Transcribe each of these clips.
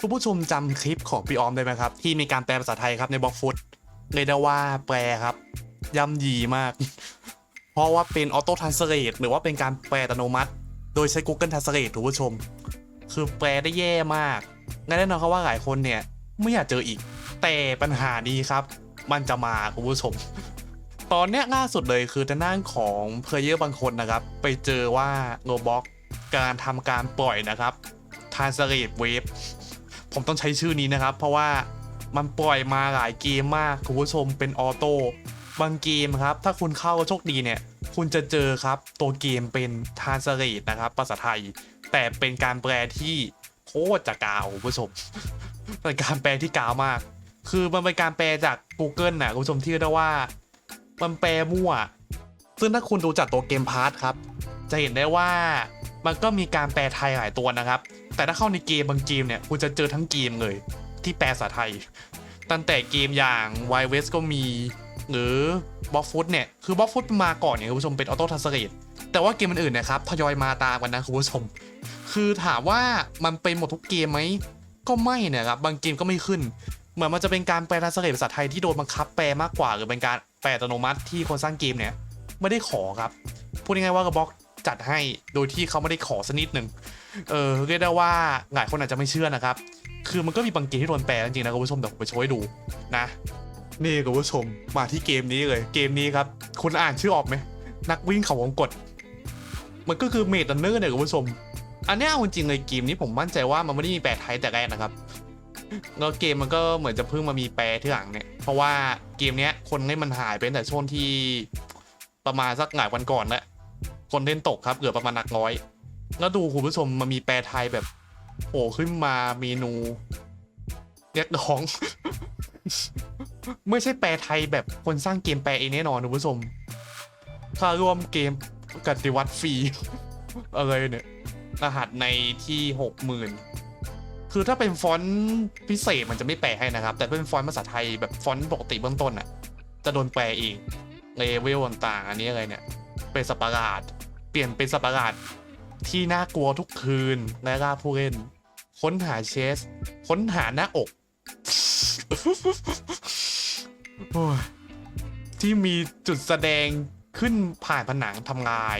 คุณผู้ชมจำคลิปของพี่ออมได้ไหมครับ ที่มีการแปลภาษาไทยครับในบล็อกฟุตเรียได้ว่าแปลครับย่ำยีมาก เพราะว่าเป็นออโต้ทันสเลตหรือว่าเป็นการแปลอัตโนมัติ โดยใช้ Google Translate คุณผู้ชม คือแปลได้แย่มากงั้นแน่นอนครับว่าหลายคนเนี่ยไม่อยากเจออีก แต่ปัญหานี้ครับ มันจะมาคุณผู้ชม ตอนเนี้ยล่าสุดเลยคือทางด้านของเพลเยอร์บางคนนะครับ ไปเจอว่าโ o บ็อกการทำการปล่อยนะครับ Translate Wave ผมต้องใช้ชื่อนี้นะครับ เพราะว่ามันปล่อยมาหลายเกมมากคุณผู้ชมเป็นออโต้บางเกมครับ ถ้าคุณเข้าโชคดีเนี่ย คุณจะเจอครับตัวเกมเป็น Translate นะครับภาษาไทย แต่เป็นการแปลที่โคตรจะกาวคุณผู้ชมเป็นการแปลที่กาวมาก คือมันเป็นการแปลจาก Google นะคุณผู้ชมที่เรียกว่า มันแปลมั่ว ซึ่งถ้าคุณดูจากตัวเกมพาร์ทครับ จะเห็นได้ว่า มันก็มีการแปลไทยหลายตัวนะครับ แต่ถ้าเข้าในเกมบางเกมเนี่ยคุณจะเจอทั้งเกมเลย ที่แปลภาษาไทย ตั้งแต่เกมอย่าง w i w e s t ก็มี หรือบล็อกฟุตเนี่ย คือบล็อกฟุตมาก่อนเนี่ยคุณผู้ชมเป็นออโต้ทัสเรตแต่ว่าเกมอื่นๆนะครับทยอยมาตามกันนะคุณผู้ชม คือถามว่ามันเป็นหมดทุกเกมไหมก็ไม่นะครับบางเกมก็ไม่ขึ้น เหมือนมันจะเป็นการแปลทัสเรตภาษาไทยที่โดนบังคับแปลมากกว่าหรือเป็นการแปลอัตโนมัติที่คนสร้างเกมเนี่ยไม่ได้ขอครับพูดง่ายๆว่ากระบอก จัดให้โดยที่เขาไม่ได้ขอสนิดหนึ่งเออเรียกได้ว่าหลายคนอาจจะไม่เชื่อนะครับ คือมันก็มีบางเกมที่โดนแปลจริงๆนะคุณผู้ชมเดี๋ยวผมไปโชว์ให้ดูนะนี่คุณผู้ชมมาที่เกมนี้เลย เกมนี้ครับคุณอ่านชื่อออกไหมนักวิ่งเขาวงกดมันก็คือเมดันเนอร์เนี่ยคุณผู้ชม อันนี้เอาจริงเลยเกมนี้ผมมั่นใจว่ามันไม่ได้มีแปลไทยแต่แรกนะครับแล้วเกมมันก็เหมือนจะเพิ่งมามีแปลที่หลังเนี่ย เพราะว่าเกมเนี้ยคนเล่นมันหายไปแต่ช่วงที่ประมาณสักหลายวันก่อนแล้ว คนเล่นตกครับเหลือบประมาณหนักร้อย แล้วดูคุณผู้ชมมันมีแปลไทยแบบโผล่ขึ้นมาเมนูเรียกร้อง ไม่ใช่แปลไทยแบบคนสร้างเกมแปลเองแน่นอนคุณผู้ชมค่าร่วมเกมกติวัตรฟรีอะไรเนี่ยรหัสในที่หกหมื่นคือถ้าเป็นฟอนต์พิเศษมันจะไม่แปลให้นะครับ แต่เป็นฟอนต์ภาษาไทยแบบฟอนต์ปกติเบื้องต้นอะ จะโดนแปลเองเลเวลต่างๆ อันนี้อะไรเนี่ย เป็นสัตว์ปราด ปลี่ยนเป็นสัตว์ประหลาดที่น่ากลัวทุกคืนและล่าผู้เล่น ค้นหาเชส ค้นหาหน้าอก ที่มีจุดแสดงขึ้นผ่านผนังทำลาย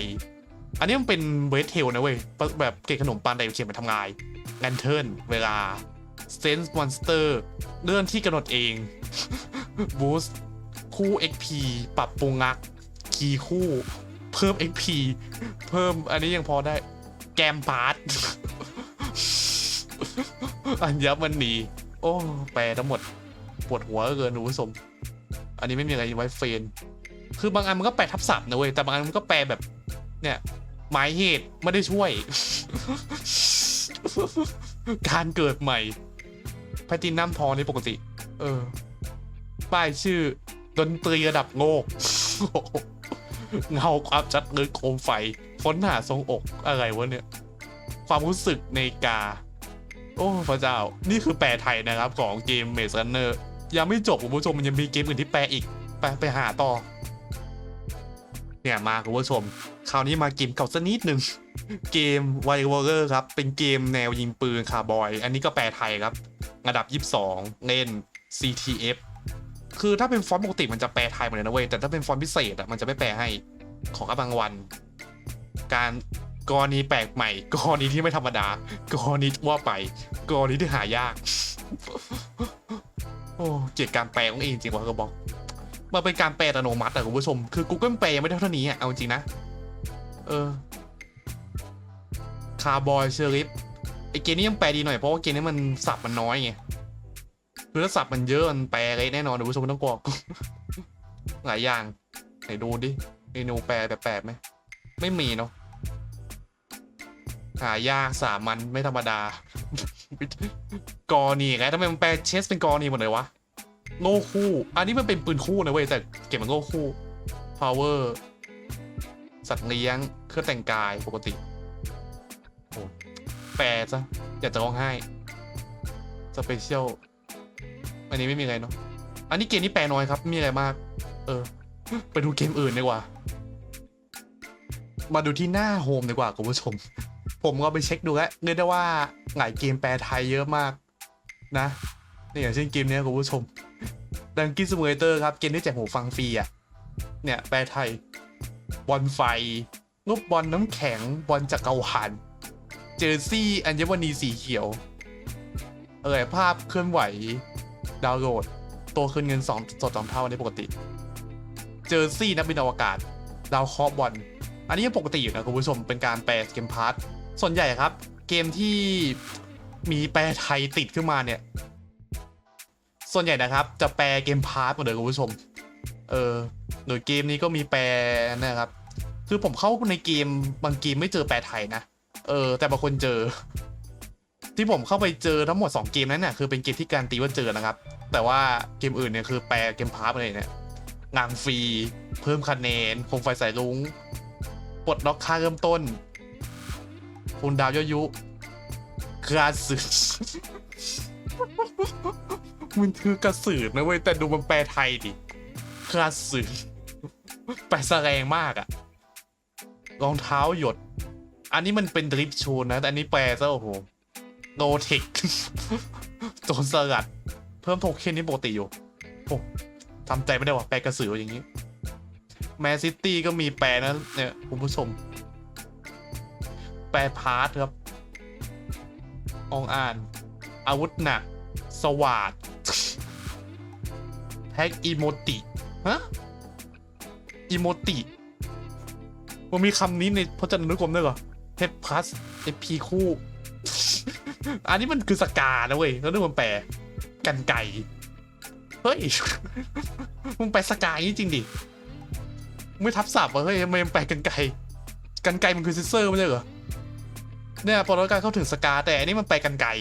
อันนี้มันเป็นเวทเทลนะเว้ย แบบเกล็ดขนมปังแต่เขียนมาทำลายแลนเทิร์นเวลาเซนส์มอนสเตอร์เลื่อนที่กำหนดเองบูสต์คู่ XP ปรับปรุงงัก คีย์คู่ เพิ่ม XP เพิ่มอันนี้ยังพอได้ แกมพาร์ตอันยับมันหนีโอ้ แปลทั้งหมด ปวดหัวเกินคุณผู้ชมอันนี้ไม่มีอะไรไว้เฟน คือบางอันมันก็แปลทับศัพท์นะเว้ย แต่บางอันมันก็แปลแบบ เนี่ย หมายเหตุไม่ได้ช่วย การเกิดใหม่แพทินัมทองในปกติ เออ ป้ายชื่อ ดนตรีระดับโลก เงาความชัดลึกโคมไฟค้นหาทรงอกอะไรวะเนี่ย ความรู้สึกในกา โอ้พระเจ้า นี่คือแปลไทยนะครับของเกมเมสันเนอร์ยังไม่จบคุณผู้ชมมันยังมีเกมอื่นที่แปลอีก ไปไปหาต่อ เนี่ยมาคุณผู้ชม คราวนี้มาเกมเก่าสักนิดหนึ่งเกม w i วอร์ครับ เป็นเกมแนวยิงปืนคาร์บอย อันนี้ก็แปลไทยครับ ระดับ 22 เล่น CTF คือถ้าเป็นฟอนต์ปกติมันจะแปลไทยหมดเลยนะเว้ยแต่ถ้าเป็นฟอนต์พิเศษอะมันจะไม่แปลให้ของกับบางวัน การกรณีแปลกใหม่กรณีที่ไม่ธรรมดากรณีว่าไปกรณีที่หายาก โอ้เกลียดการแปลของเองจริงวะก็บอกมันเป็นการแปลอัตโนมัติอะคุณผู้ชมคือ Google แปลยังไม่ได้เท่านี้อะเอาจริงนะ เออคาร์บอยเชอริฟไอเกมนี้ยังแปลดีหน่อยเพราะว่าเกมนี้มันสับมันน้อยไง คือถ้าสับมันเยอะมันแปลเลยแน่นอนคุณผู้ชมต้องกลัวหลายอย่างไหนดูดิเมนูแปลแปลกๆไหมไม่มีเนาะหายากสามันไม่ธรรมดากอนีไงทำไมมันแปลเชสเป็นกอนีหมดเลยวะโง่คู่ อันนี้มันเป็นปืนคู่นะเว้ยแต่เก็บมันโง่คู่ power สัตว์เลี้ยงเครื่องแต่งกายปกติโอ้แปลซะอยากจะร้องไห้ สเปเชียล อันนี้ไม่มีอะไรเนาะอันนี้เกมนี้แปลน้อยครับมีอะไรมาก เออ ไปดูเกมอื่นดีกว่า มาดูที่หน้าโฮมดีกว่าคุณผู้ชม ผมก็ไปเช็คดูแล้วเรียกได้ว่าหลายเกมแปลไทยเยอะมาก นะนี่อย่างเช่นเกมนี้คุณผู้ชมดังกี้สมูเลเตอร์ครับ เกมที่แจกหูฟังฟรีอะ เนี่ยแปลไทย บอลไฟลูกบอลน้ำแข็ง บอลจักรวาลเจอร์ซี่อัญมณีสีเขียว เออภาพเคลื่อนไหว ดาวน์โหลดตัวคืนเงินสองสดสองเท่าในปกติ เจอร์ซี่นักบินอวกาศ ดาวเคราะห์บอลอันนี้ยังปกติอยู่นะคุณผู้ชมเป็นการแปลเกมพาร์ทส่วนใหญ่ครับ เกมที่มีแปลไทยติดขึ้นมาเนี่ย ส่วนใหญ่นะครับ จะแปลเกมพาร์ทหมดเลยคุณผู้ชม เออหรือเกมนี้ก็มีแปลนะครับ คือผมเข้าในเกมบางเกมไม่เจอแปลไทยนะ เออ แต่บางคนเจอ ที่ผมเข้าไปเจอทั้งหมด 2 เกมนั้นน่ะคือเป็นเกมที่การตีว่าเจอนะครับ แต่ว่าเกมอื่นเนี่ยคือแปลเกมพาร์ทอะไรเนี่ยงานฟรี เพิ่มคะแนนคมไฟสายลุงปลดล็อกค่าเริ่มต้น คุณดาวยอยุกระสือมันคือกระสือนะเว้ยแต่ดูมันแปลไทยดิกระสือแปลแสดงมากอะรองเท้าหยด อันนี้มันเป็นดริฟชูนะ แต่อันนี้แปลซะโอ้โห โนเทคโจนสลัด เพิ่มโทเค็นนี่ปกติอยู่โอ้ทำใจไม่ได้ว่ะแปลกระสืออย่างนี้ แมนซิตี้ก็มีแปลนะเนี่ยคุณผู้ชม แปลพาร์ทครับอองอ่าน อาวุธหนัก สวัสดแท็กอีโมติฮะอีโมติมันมีคำนี้ในพจนานุกรมด้วยเหรอเพชรพลัสเอพีคู่ อันนี้มันคือสกานะเว้ยแล้วนึกมันแปลกันไก่ เฮ้ย มึงแปลสกาอย่างนี้จริงดิ ไม่ทับศัพท์เหรอเฮ้ยทำไมมันแปลกันไก่กันไก่มันคือซิสเซอร์ไม่ใช่เหรอ เนี่ยพอเราการเข้าถึงสกา แต่อันนี้มันแปลกันไก่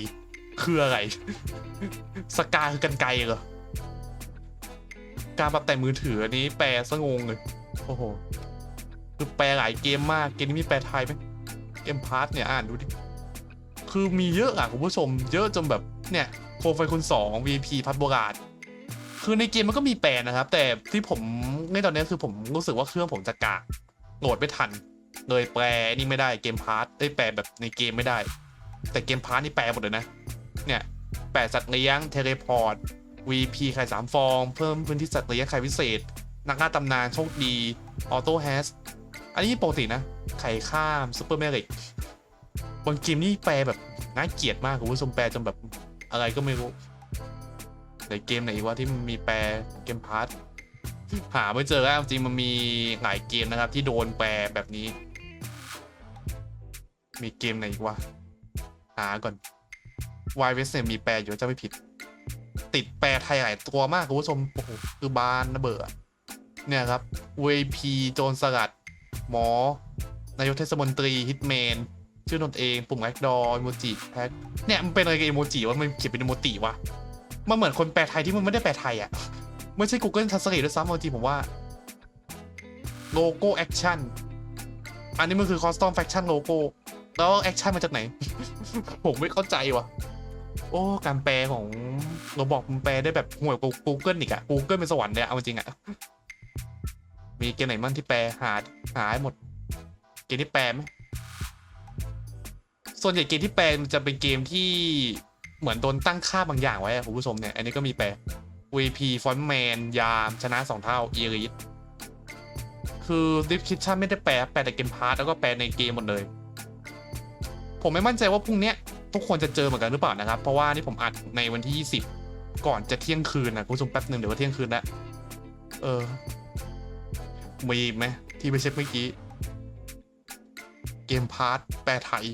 คืออะไร สกาคือกันไก่เหรอ การปรับแต่งมือถืออันนี้แปลซะงงเลย โอ้โห คือแปลหลายเกมมาก เกมนี้มีแปลไทยไหมเกมพาร์ทเนี่ยอ่านดูดิ คือมีเยอะอะคุณผู้ชม เยอะจนแบบเนี่ยโคมไฟคุณสอง VP พัดโบราณคือในเกมมันก็มีแปลนะครับ แต่ที่ผมในตอนนี้คือผมรู้สึกว่าเครื่องผมจะกากโหลดไม่ทัน เลยแปลนี่ไม่ได้เกมพาร์ทได้แปลแบบในเกมไม่ได้ แต่เกมพาร์ทนี่แปลหมดเลยนะ เนี่ยแปลสัตว์เลี้ยงเทเลพอร์ต VP ไข่สามฟอง เพิ่มพื้นที่สัตว์เลี้ยงไข่พิเศษ นักล่าตำนานโชคดีออโต้แฮสอันนี้ปกตินะ ไข่ข้ามซูเปอร์แมริก บางเกมนี่แปลแบบน่าเกลียดมากคุณผู้ชมแปลจนแบบอะไรก็ไม่รู้ในเกมไหนอีกวะที่มันมีแปลเกมพาร์ทหาไม่เจอแล้วจริงมันมีหลายเกมนะครับ ที่โดนแปลแบบนี้ มีเกมไหนอีกวะหาก่อนวายเวสเนี่ยมีแปลอยู่จะไม่ผิด ติดแปลไทยหลายตัวมากคุณผู้ชมโอ้โหคือบานนะเบื่อเนี่ยครับ VP โจรสลัด หมอนายกเทศมนตรีฮิตแมน ชื่อนนเองปุ่มแอคดอร์อีโมจิแพ็คเนี่ยมันเป็นอะไรกับอีโมจิวะมันเขียนเป็นอโมจิวะมันเหมือนคนแปลไทยที่มันไม่ได้แปลไทยอะ่ะไม่ใช่ Google Translate ด้วยซ้ำบางทีผมว่าโลโก้แอคชั่นอันนี้มันคือคอสตอมแฟคชั่นโลโก้แล้วแอคชั่นมาจากไหน ผมไม่เข้าใจว่ะ โอ้ การแปลของเราบอกมันแปลได้แบบห่วยกว่า Google อีกอะ Google เป็นสวรรค์เลยเอาจริงอะมีเกมไหนมั่งที่แปลหาหาให้หมด เกมที่แปลไหม ส่วนใหญ่เกมที่แปลมันจะเป็นเกมที่เหมือนโดนตั้งค่าบางอย่างไว้คุณผู้ชมเนี่ย อันนี้ก็มีแปล VP ฟอนต์แมนยามชนะสองเท่าอีริสคือดิฟคิ t ชั่นไม่ได้แปล แปลแต่เกมพาร์ทแล้วก็แปลในเกมหมดเลย ผมไม่มั่นใจว่าพรุ่งนี้ทุกคนจะเจอเหมือนกันหรือเปล่านะครับ เพราะว่านี่ผมอัดในวันที่ 20 ก่อนจะเที่ยงคืนนะคุณผู้ชมแป๊บหนึ่งเดี๋ยวเที่ยงคืนแล้วเออมีไหมที่ไปเช็คเมื่อกี้ เกมพาร์ทแปลไทย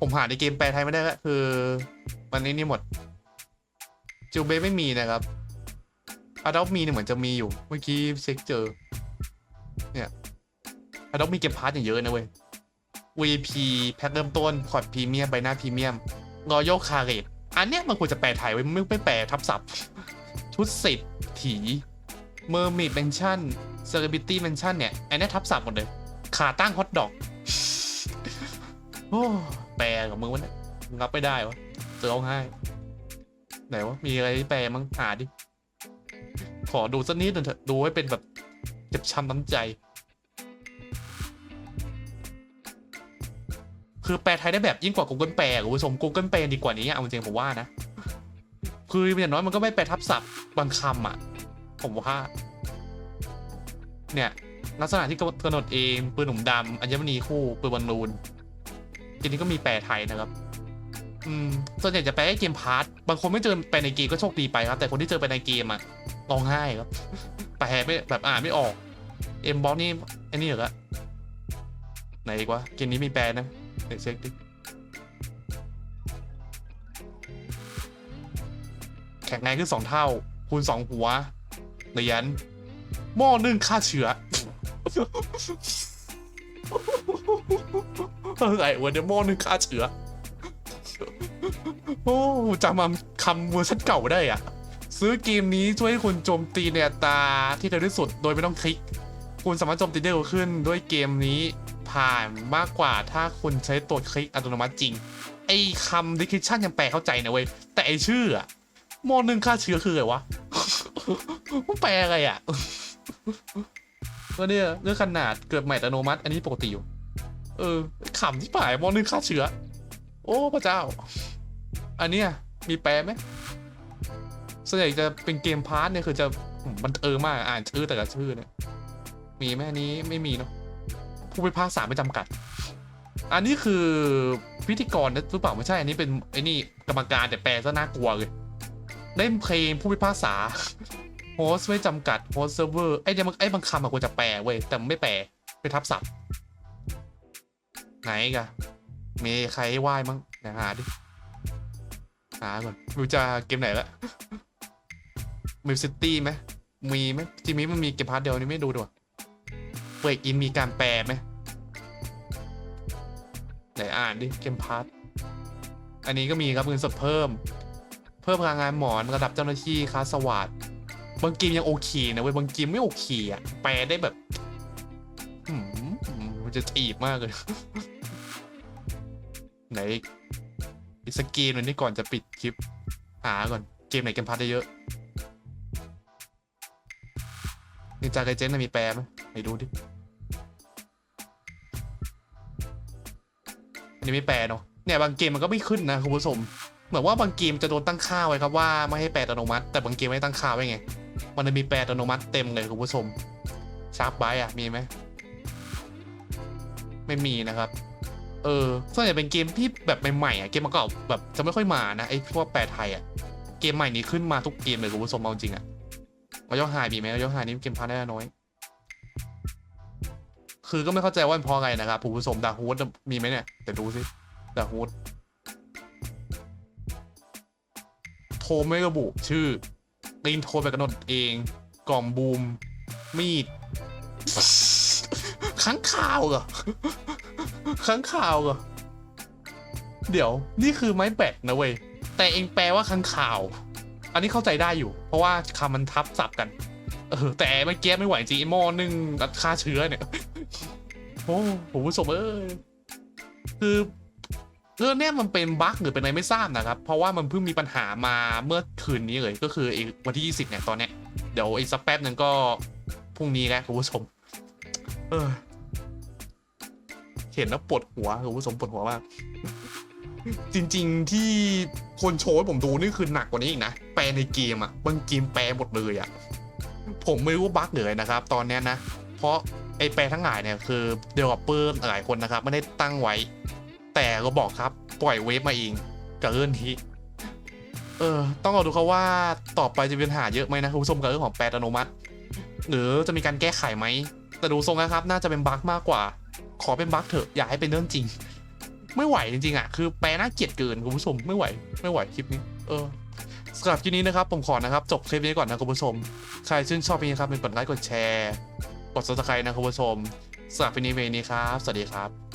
ผมหาในเกมแปลไทยไม่ได้แล้วคือมันนี้นี่หมดจิวเบไม่มีนะครับอาดอ t มีเนี่ยเหมือนจะมีอยู่ เมื่อกี้เช็คเจอ เนี่ยอาดอ t มีเกมพาร์ทอย่างเยอะนะเว้ย VP แพ็คเริ่มต้นพอร์ตพรีเมียมใบหน้าพรีเมียมรอยัลคาเรตอันเนี้ยมันควรจะแปลไทยไว้ไม่ไม่แปลทับศัพท์ ชุดสิทธิ์ถีเมอร์มิดเมนชั่นเซเลบริตี้เมนชั่นเนี่ยอันเนี้ยทับศัพท์หมดเลย ขาตั้งฮอตดอกโอ้แปลกับมึงวะเนี่ยมึงรับไม่ได้วะจะร้องไห้ไหนวะมีอะไรแปลมั้งหาดิ ขอดูสักนิดหนึ่งเถอะดูให้เป็นแบบเจ็บช้ำน้ำใจ คือแปลไทยได้แบบยิ่งกว่า Google แปลคุณผู้ชม Google แปลดีกว่านี้เอาจริงผมว่านะ คืออย่างน้อยมันก็ไม่แปลทับศัพท์บางคำอะ ผมว่า เนี่ย ลักษณะที่กำหนดเองปืนหนุ่มดำอัญมณีคู่ปืนบอลลูนทีนี้ก็มีแปลไทยนะครับ อืมส่วนใหญ่จะแปลให้เกมพาร์ทบางคนไม่เจอแปลในเกมก็โชคดีไปครับ แต่คนที่เจอไปในเกมอะร้องไห้ครับแปลไม่แบบอ่านไม่ออกเอ็มบอสนี่ไอ้นี่เหรอไหนอีกวะเกมนี้มีแปลนะเดี๋ยวเช็คดิแข็งแรงขึ้นสองเท่าคูณสองหัวเหรียญหม้อนึ่งฆ่าเชื้อ อะไรวะเดมอนึ่งฆ่าเชื้อโอ้จำมาคำเวอร์ชันเก่าได้อะซื้อเกมนี้ช่วยให้คุณโจมตีในอัตราที่เร็วที่สุดโดยไม่ต้องคลิก คุณสามารถโจมตีได้เร็วขึ้นด้วยเกมนี้ผ่านมากกว่าถ้าคุณใช้ตัวคลิกอัตโนมัติจริง ไอ้คำ description ยังแปลเข้าใจนะเว้ย แต่ไอ้ชื่ออะมอนึ่งฆ่าเชื้อคืออะไรวะมันแปลอะไรอะ ก็เนี่ยเรื่องขนาดเกิดใหม่อัตโนมัติ อันนี้ปกติอยู่ เออขำที่ป่ายมอหนึ่งฆ่าเชื้อ โอ้พระเจ้า อันเนี้ยมีแปลไหมส่วนใหญ่จะเป็นเกมพาร์ทเนี่ยคือจะมันเออมากอ่านชื่อแต่ละชื่อเนี่ย มีไหมอันนี้ไม่มีเนาะผู้พิพากษาไม่จำกัด อันนี้คือพิธีกรนะหรือเปล่าไม่ใช่ อันนี้เป็นไอ้นี่กรรมการแต่แปลซะน่ากลัวเลยเล่นเพลงผู้พิพากษา โฮสไม่จำกัดโฮสเซิร์ฟเวอร์ไอ้เนี่ยมันไอ้บางคำอะควรจะแปลเว้ย แต่มันไม่แปลไปทับศัพท์ ไหนกะมีใครให้ไหว้มั้งเดี๋ยวหาดิ หาก่อนไม่รู้จะเกมไหนละมิวซิตี้ไหมมีไหมทีนี้มันมีเกมพาร์ทเดียวนี่ไม่ดูด้วยเปิดอินมีการแปลไหมไหนอ่านดิเกมพาร์ทอันนี้ก็มีครับเงินสดเพิ่ม เพิ่มพลังงานหมอนระดับเจ้าหน้าที่คลาสสวัสด บางเกมยังโอเคนะเว้ยบางเกมไม่โอเคอะแปลได้แบบมันจะตีบมากเลย ไหนอีกสกเกมหน่อยนี่ก่อนจะปิดคลิป หาก่อนเกมไหนเกมพัทได้เยอะนินจาไกเจนมีแปลไหมไหนดูดิอันนี้ไม่แปลเนาะเนี่ยบางเกมมันก็ไม่ขึ้นนะคุณผู้ชม เหมือนว่าบางเกมจะโดนตั้งค่าไว้ครับว่าไม่ให้แปลอัตโนมัติ แต่บางเกมไม่ตั้งค่าไว้ไง มันจะมีแปลอัตโนมัติเต็มเลยคุณผู้ชมชาร์ปไบอะมีไหมไม่มีนะครับ เออส่วนใหญ่เป็นเกมที่แบบใหม่ๆอะเกมมันก็แบบจะไม่ค่อยมานะไอ้พวกแปลไทยอะเกมใหม่นี้ขึ้นมาทุกเกมเลยคุณผู้ชมเอาจริงอะมายอไฮมีไหมมายอไฮนี่เกมพาร์ทได้น้อย คือก็ไม่เข้าใจว่าเป็นเพราะอะไรนะครับคุณผู้ชมดาฮูดมีไหมเนี่ยแต่ดูสิดาฮูดโทรไม่ระบุชื่อ ตีนโทรไปกำหนดเอง กล่อมบูม มีดค้างข่าวเหรอค้างข่าวเหรอ เดี๋ยวนี่คือไม้แบตนะเว้ย แต่เองแปลว่าค้างข่าว อันนี้เข้าใจได้อยู่ เพราะว่าคำมันทับศัพท์กัน เออ แต่เมื่อกี้ไม่ไหวจริงไอหม้อนึ่งรัดฆ่าเชื้อเนี่ย โอ้ผมผู้ชมเอ้ยคือ เรื่องเนี้ยมันเป็นบั๊กหรือเป็นอะไรไม่ทราบนะครับ เพราะว่ามันเพิ่งมีปัญหามาเมื่อคืนนี้เลยก็คือไอ้วันที่ 20 เนี่ยตอนเนี้ยเดี๋ยวอีกสักแป๊บหนึ่งก็พรุ่งนี้แล้วคุณผู้ชมเออเห็นแล้วปวดหัวคุณผู้ชมปวดหัวมากจริง ๆที่คนโชว์ให้ผมดูนี่คือหนักกว่านี้อีกนะแปลในเกมอะบางเกมแปลหมดเลยอะผมไม่รู้ว่าบั๊กหรืออะไรนะครับ ตอนเนี้ยนะ เพราะไอ้แปลทั้งหลายเนี่ยคือเดเวลลอปเปอร์หลายคนนะครับไม่ได้ตั้งไว้ แต่ก็บอกครับ ปล่อยเวฟมาเองกับเรื่องนี้เออ ต้องรอดูเขาว่าต่อไปจะมีปัญหาเยอะไหมนะคุณผู้ชมกับเรื่องของแปลอัตโนมัติ หรือจะมีการแก้ไขไหม แต่ดูทรงนะครับ น่าจะเป็นบั๊กมากกว่า ขอเป็นบั๊กเถอะ อย่าให้เป็นเรื่องจริง ไม่ไหวจริงๆอะ คือแปลน่าเกลียดเกินคุณผู้ชม ไม่ไหว ไม่ไหวคลิปนี้ เออสำหรับคลิปนี้นะครับ ผมขอนะครับ จบคลิปนี้ก่อนนะคุณผู้ชม ใครชื่นชอบคลิปนี้ครับเป็นกดไลค์ กดแชร์ กด subscribe นะคุณผู้ชมสำหรับคลิปนี้เวนี้ครับ สวัสดีครับ